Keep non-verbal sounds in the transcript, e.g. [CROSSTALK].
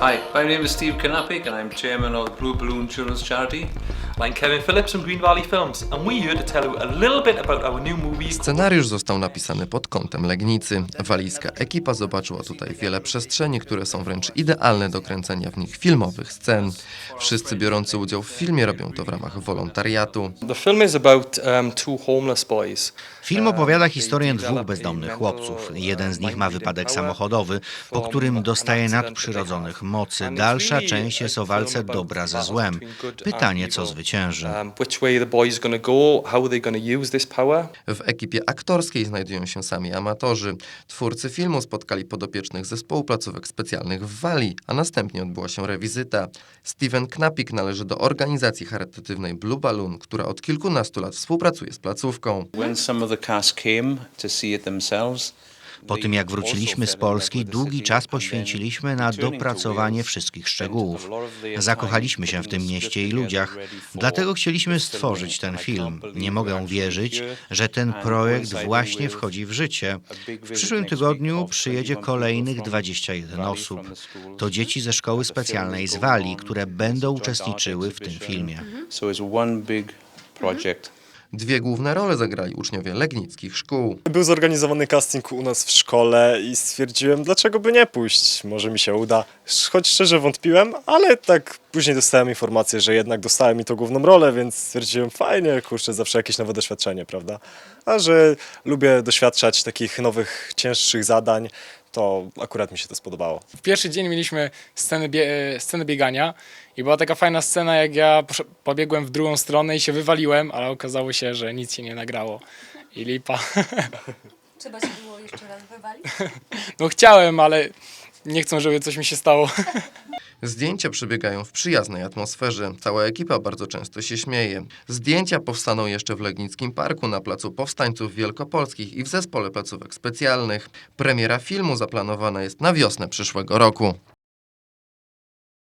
Hi, my name is Steve Kanapik and I'm chairman of the Blue Balloon Children's Charity. I'm Kevin Phillips from Green Valley Films, and we're here to tell you a little bit about our new movie. Scenariusz został napisany pod kątem Legnicy. Walijska ekipa zobaczyła tutaj wiele przestrzeni, które są wręcz idealne do kręcenia w nich filmowych scen. Wszyscy biorący udział w filmie robią to w ramach wolontariatu. The film is about um, two homeless boys. Film opowiada historię dwóch bezdomnych chłopców. Jeden z nich ma wypadek samochodowy, po którym dostaje nadprzyrodzonych mocy. Dalsza część jest o walce dobra ze złem. Pytanie, co zwycięży. Um, which way the boys going to go? How are they going to use this power? W ekipie aktorskiej znajdują się sami amatorzy. Twórcy filmu spotkali podopiecznych zespołu placówek specjalnych w Walii, a następnie odbyła się rewizyta. Steven Knapik należy do organizacji charytatywnej Blue Balloon, która od kilkunastu lat współpracuje z placówką. When some of the cast came to see it themselves, Po tym jak wróciliśmy z Polski, długi czas poświęciliśmy na dopracowanie wszystkich szczegółów. Zakochaliśmy się w tym mieście i ludziach, dlatego chcieliśmy stworzyć ten film. Nie mogę uwierzyć, że ten projekt właśnie wchodzi w życie. W przyszłym tygodniu przyjedzie kolejnych 21 osób. To dzieci ze szkoły specjalnej z Walii, które będą uczestniczyły w tym filmie. so Dwie główne role zagrali uczniowie legnickich szkół. Był zorganizowany casting u nas w szkole i stwierdziłem, dlaczego by nie pójść, może mi się uda. Choć szczerze wątpiłem, ale tak później dostałem informację, że jednak dostałem mi to główną rolę, więc stwierdziłem, fajnie, kurczę, zawsze jakieś nowe doświadczenie, prawda? A że lubię doświadczać takich nowych, cięższych zadań, to akurat mi się to spodobało. W pierwszy dzień mieliśmy scenę, bie- scenę biegania i była taka fajna scena, jak ja pobiegłem w drugą stronę i się wywaliłem, ale okazało się, że nic się nie nagrało. I lipa. [LAUGHS] Trzeba się było jeszcze raz wywalić? No chciałem, ale nie chcą, żeby coś mi się stało. [LAUGHS] Zdjęcia przebiegają w przyjaznej atmosferze. Cała ekipa bardzo często się śmieje. Zdjęcia powstaną jeszcze w Legnickim Parku na Placu Powstańców Wielkopolskich i w Zespole Placówek Specjalnych. Premiera filmu zaplanowana jest na wiosnę przyszłego roku.